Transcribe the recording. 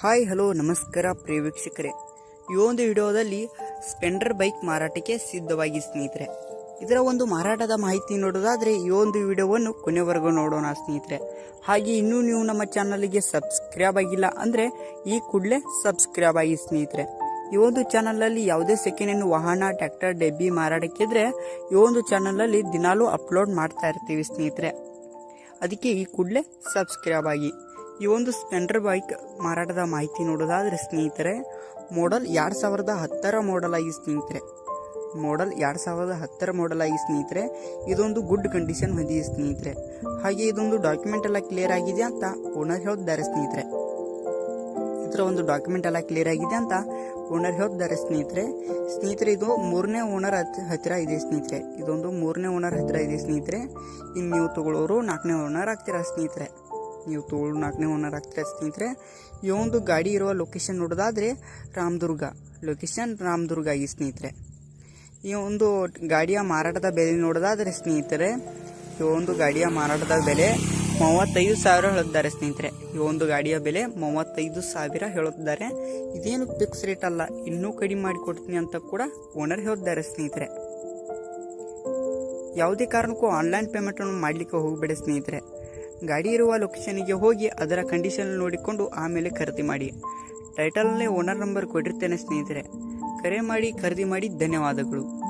Hi, hello, ನಮಸ್ಕಾರ ಪ್ರಿಯ ವೀಕ್ಷಕರೇ. ಈ ಒಂದು ವಿಡಿಯೋದಲ್ಲಿ ಸ್ಪೆಂಡರ್ ಬೈಕ್ ಮಾರಾಟಕ್ಕೆ ಸಿದ್ಧವಾಗಿ ಸ್ನೇಹಿತರೆ. ಇದರ ಒಂದು ಮಾರಾಟದ ಮಾಹಿತಿ ನೋಡೋದಾದರೆ ಈ ಒಂದು ವಿಡಿಯೋವನ್ನು ಕೊನೆವರೆಗೂ ನೋಡೋಣ ಸ್ನೇಹಿತರೆ. ಹಾಗೆ ಇನ್ನೂ ನೀವು ನಮ್ಮ ಚಾನಲ್ಗೆ ಸಬ್ಸ್ಕ್ರೈಬ್ ಆಗಿಲ್ಲ ಅಂದರೆ ಈ ಕೂಡಲೇ ಸಬ್ಸ್ಕ್ರೈಬ್ ಆಗಿ ಸ್ನೇಹಿತರೆ. ಈ ಒಂದು ಚಾನಲಲ್ಲಿ ಯಾವುದೇ ಸೆಕೆಂಡ್ ಹ್ಯಾಂಡ್ ವಾಹನ, ಟ್ರ್ಯಾಕ್ಟರ್, ಡೆಬ್ಬಿ ಮಾರಾಟಕ್ಕಿದ್ರೆ ಈ ಒಂದು ಚಾನಲಲ್ಲಿ ದಿನಾಲೂ ಅಪ್ಲೋಡ್ ಮಾಡ್ತಾ ಇರ್ತೀವಿ ಸ್ನೇಹಿತರೆ. ಅದಕ್ಕೆ ಈ ಕೂಡಲೇ ಸಬ್ಸ್ಕ್ರೈಬ್ ಆಗಿ. ಈ ಒಂದು ಸ್ಪೆಂಡರ್ ಬೈಕ್ ಮಾರಾಟದ ಮಾಹಿತಿ ನೋಡೋದಾದ್ರೆ ಸ್ನೇಹಿತರೆ ಮಾಡಲ್ ಎರಡು ಸಾವಿರದ ಹತ್ತರ ಮಾಡಲ್ ಆಗಿ ಸ್ನೇಹಿತರೆ. ಮಾಡಲ್ ಎರಡು ಸಾವಿರದ ಹತ್ತರ ಮಾಡಲ್ ಆಗಿ ಸ್ನೇಹಿತರೆ, ಇದೊಂದು ಗುಡ್ ಕಂಡೀಷನ್ ಹೊಂದಿದೆ ಸ್ನೇಹಿತರೆ. ಹಾಗೆ ಇದೊಂದು ಡಾಕ್ಯುಮೆಂಟ್ ಎಲ್ಲ ಕ್ಲಿಯರ್ ಆಗಿದೆ ಅಂತ ಓನರ್ ಹೇಳಿದ್ದಾರೆ ಸ್ನೇಹಿತರೆ. ಇದರ ಒಂದು ಡಾಕ್ಯುಮೆಂಟ್ ಎಲ್ಲ ಕ್ಲಿಯರ್ ಆಗಿದೆ ಅಂತ ಓನರ್ ಹೇಳಿದ್ದಾರೆ ಸ್ನೇಹಿತರೆ. ಸ್ನೇಹಿತರೆ, ಇದು ಮೂರನೇ ಓನರ್ ಹತ್ತಿರ ಇದೆ ಸ್ನೇಹಿತರೆ. ಇದೊಂದು ಮೂರನೇ ಓನರ್ ಹತ್ತಿರ ಇದೆ ಸ್ನೇಹಿತರೆ. ಇನ್ನು ನೀವು ತಗೊಳ್ಳೋರು ನಾಲ್ಕನೇ ಓನರ್ ಆಗ್ತೀರಾ ಸ್ನೇಹಿತರೆ. ನೀವು ತೋಳು ನಾಲ್ಕನೇ ಓನರ್ ಆಗ್ತಾ ಸ್ನೇಹಿತರೆ. ಈ ಒಂದು ಗಾಡಿ ಇರುವ ಲೊಕೇಶನ್ ನೋಡೋದಾದ್ರೆ ರಾಮದುರ್ಗ. ಲೊಕೇಶನ್ ರಾಮದುರ್ಗ ಈ ಸ್ನೇಹಿತರೆ. ಈ ಒಂದು ಗಾಡಿಯ ಮಾರಾಟದ ಬೆಲೆ ನೋಡೋದಾದ್ರೆ ಸ್ನೇಹಿತರೆ, ಈ ಒಂದು ಗಾಡಿಯ ಮಾರಾಟದ ಬೆಲೆ ಮೂವತ್ತೈದು ಸಾವಿರ ಹೇಳುತ್ತಿದ್ದಾರೆ ಸ್ನೇಹಿತರೆ. ಈ ಒಂದು ಗಾಡಿಯ ಬೆಲೆ ಮೂವತ್ತೈದು ಸಾವಿರ ಹೇಳುತ್ತಿದ್ದಾರೆ ಇದೇನು ಫಿಕ್ಸ್ ರೇಟ್ ಅಲ್ಲ, ಇನ್ನೂ ಕಡಿಮೆ ಮಾಡಿಕೊಡ್ತೀನಿ ಅಂತ ಕೂಡ ಓನರ್ ಹೇಳುತ್ತಿದ್ದಾರೆ ಸ್ನೇಹಿತರೆ. ಯಾವುದೇ ಕಾರಣಕ್ಕೂ ಆನ್ಲೈನ್ ಪೇಮೆಂಟನ್ನು ಮಾಡಲಿಕ್ಕೆ ಹೋಗಬೇಡಿ ಸ್ನೇಹಿತರೆ. ಗಾಡಿ ಇರುವ ಲೊಕೇಶನ್ಗೆ ಹೋಗಿ ಅದರ ಕಂಡೀಷನ್ ನೋಡಿಕೊಂಡು ಆಮೇಲೆ ಖರೀದಿ ಮಾಡಿ. ಟೈಟಲ್ನೇ ಓನರ್ ನಂಬರ್ ಕೊಟ್ಟಿರ್ತೇನೆ ಸ್ನೇಹಿತರೆ. ಕರೆ ಮಾಡಿ, ಖರೀದಿ ಮಾಡಿ, ಧನ್ಯವಾದಗಳು.